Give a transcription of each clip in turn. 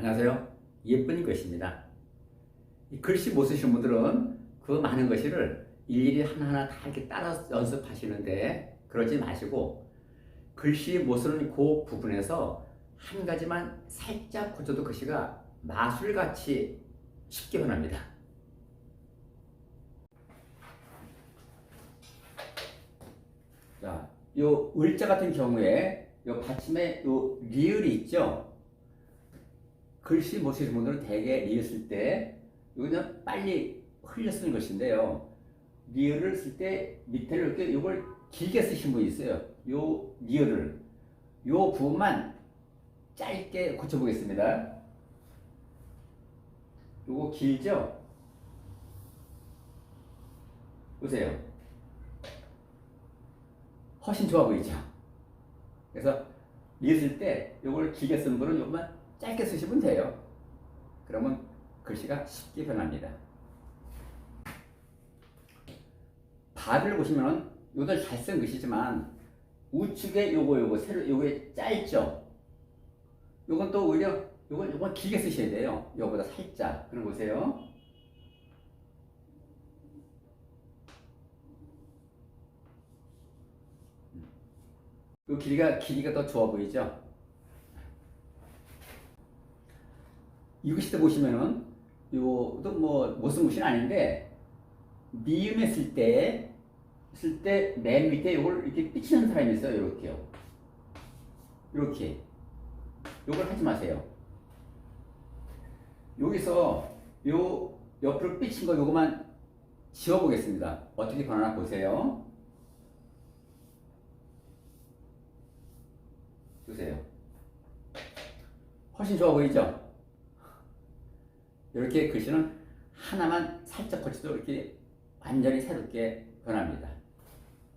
안녕하세요. 예쁜 것입니다. 이 글씨 못 쓰시는 분들은 그 많은 것을 일일이 하나하나 다 이렇게 따라 연습하시는데 그러지 마시고 글씨 못 쓰는 그 부분에서 한 가지만 살짝 고쳐도 글씨가 마술같이 쉽게 변합니다. 자, 요 을자 같은 경우에 요 받침에 요 리을이 있죠. 글씨 못 쓰시는 분들은 대개 리을 쓸때 이거는 빨리 흘려 쓰는 것인데요. 리을을 쓸 때 밑에를 이렇게 이걸 길게 쓰신 분이 있어요. 요 리을을 요 부분만 짧게 고쳐보겠습니다. 요거 길죠? 보세요. 훨씬 좋아 보이죠? 그래서 리을 쓸때 요걸 길게 쓰는 분은 요것만 짧게 쓰시면 돼요. 그러면 글씨가 쉽게 변합니다. 바를 보시면 요들 잘쓴 글씨지만 우측에 요거 요거 세로 요게 짧죠. 요건 또 오히려 요건 요건 길게 쓰셔야 돼요. 요거보다 살짝. 그럼 보세요. 요 길이가 길이가 더 좋아 보이죠? 때 보시면은 요도 뭐 못쓴 글씨는 아닌데 미음에 쓸 때 쓸 때 맨 밑에 요걸 이렇게 삐치는 사람이 있어요. 이렇게요. 이렇게 요걸 하지 마세요. 여기서 요 옆으로 삐친 거 요거만 지워 보겠습니다. 어떻게 변하나 보세요. 보세요. 훨씬 좋아 보이죠? 이렇게 글씨는 하나만 살짝 고쳐도 이렇게 완전히 새롭게 변합니다.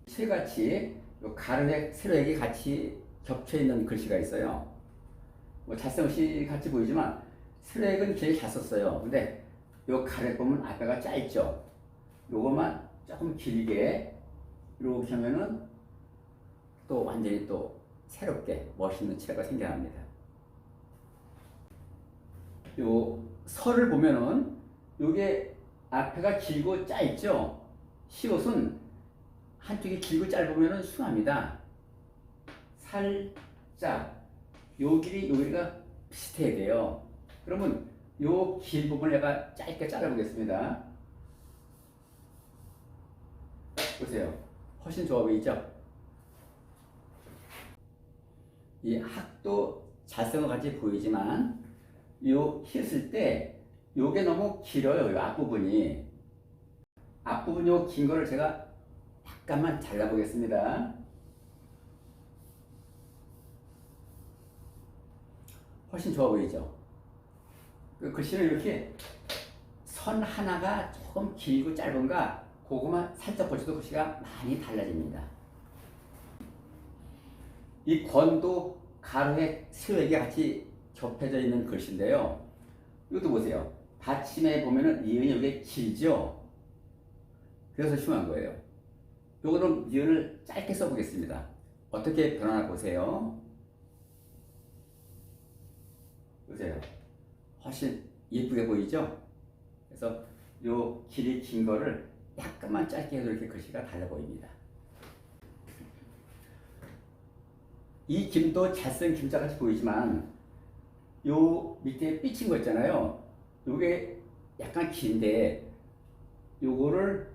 실같이 가르액, 세로액이 같이 겹쳐 있는 글씨가 있어요. 뭐 잘생없이 같이 보이지만 세로액은 제일 잘 썼어요. 근데 요 가르액 보면 앞에가 짧죠. 요것만 조금 길게 이렇게 하면은 또 완전히 또 새롭게 멋있는 치가 생겨납니다. 요 설을 보면은 요게 앞에가 길고 짧죠. 시옷은 한쪽이 길고 짧으면은 숭합니다. 살짝 요 길이 요 길이가 비슷해야 돼요. 그러면 요긴 부분을 내가 짧게 잘라보겠습니다. 보세요. 훨씬 좋아 보이죠? 이 학도 잘생겨 같이 보이지만 요 힐쓸 때 요게 너무 길어요. 요 앞부분이. 앞부분 요 긴 거를 제가 약간만 잘라보겠습니다. 훨씬 좋아 보이죠? 그 글씨를 이렇게 선 하나가 조금 길고 짧은가 그거만 살짝 고쳐도 글씨가 많이 달라집니다. 이 권도 가로액, 세로액이 같이 겹해져 있는 글씨인데요. 이것도 보세요. 받침에 보면은 니은이 여기 길죠? 그래서 심한 거예요. 요거는 니은을 짧게 써보겠습니다. 어떻게 변하나 보세요. 보세요. 훨씬 예쁘게 보이죠? 그래서 요 길이 긴 거를 약간만 짧게 해도 이렇게 글씨가 달라 보입니다. 이 김도 잘 쓴 김자같이 보이지만 요 밑에 삐친 거 있잖아요. 요게 약간 긴데 요거를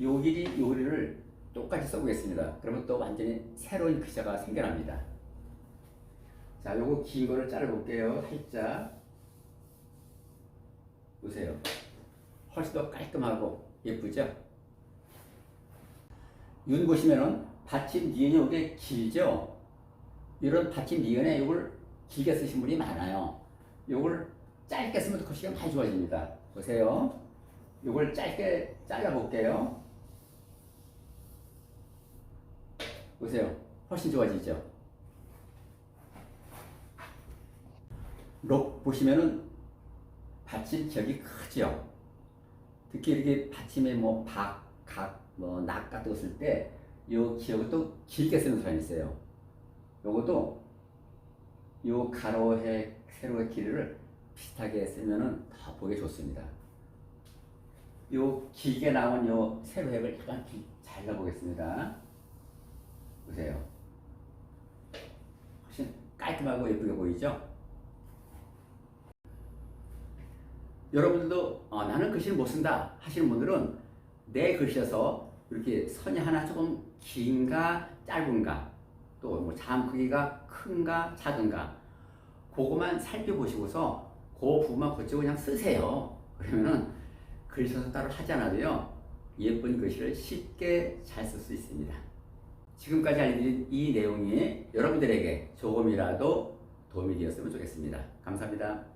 요 길이 요 길이를 똑같이 써보겠습니다. 그러면 또 완전히 새로운 글자가 생겨납니다. 자, 요거 긴 거를 자르볼게요. 살짝 보세요. 훨씬 더 깔끔하고 예쁘죠? 윤 보시면은 받침 니은이 요게 길죠? 이런 받침 니은에 요걸 길게 쓰신 분이 많아요. 요걸 짧게 쓰면 글씨가 많이 좋아집니다. 보세요. 요걸 짧게 잘라볼게요. 보세요. 훨씬 좋아지죠? 록 보시면은 받침 격이 크죠? 특히 이렇게 받침에 뭐 박, 각, 뭐 낙 같은 거 쓸 때 요 기억을 또 길게 쓰는 사람이 있어요. 요것도 요 가로획, 세로의 길이를 비슷하게 쓰면은 더 보기 좋습니다. 요 길게 나온 요 세로획을 약간 기- 잘라 보겠습니다. 보세요. 훨씬 깔끔하고 예쁘게 보이죠? 여러분들도 어, 나는 글씨를 못 쓴다 하시는 분들은 내 글씨여서 이렇게 선이 하나 조금 긴가 짧은가 또뭐 크기가 큰가 작은가 그거만 살펴보시고서 그 부분만 고치고 그냥 쓰세요. 그러면은 글씨 서 따로 하지 않아도요 예쁜 글씨를 쉽게 잘 쓸 수 있습니다. 지금까지 알려드린 이 내용이 여러분들에게 조금이라도 도움이 되었으면 좋겠습니다. 감사합니다.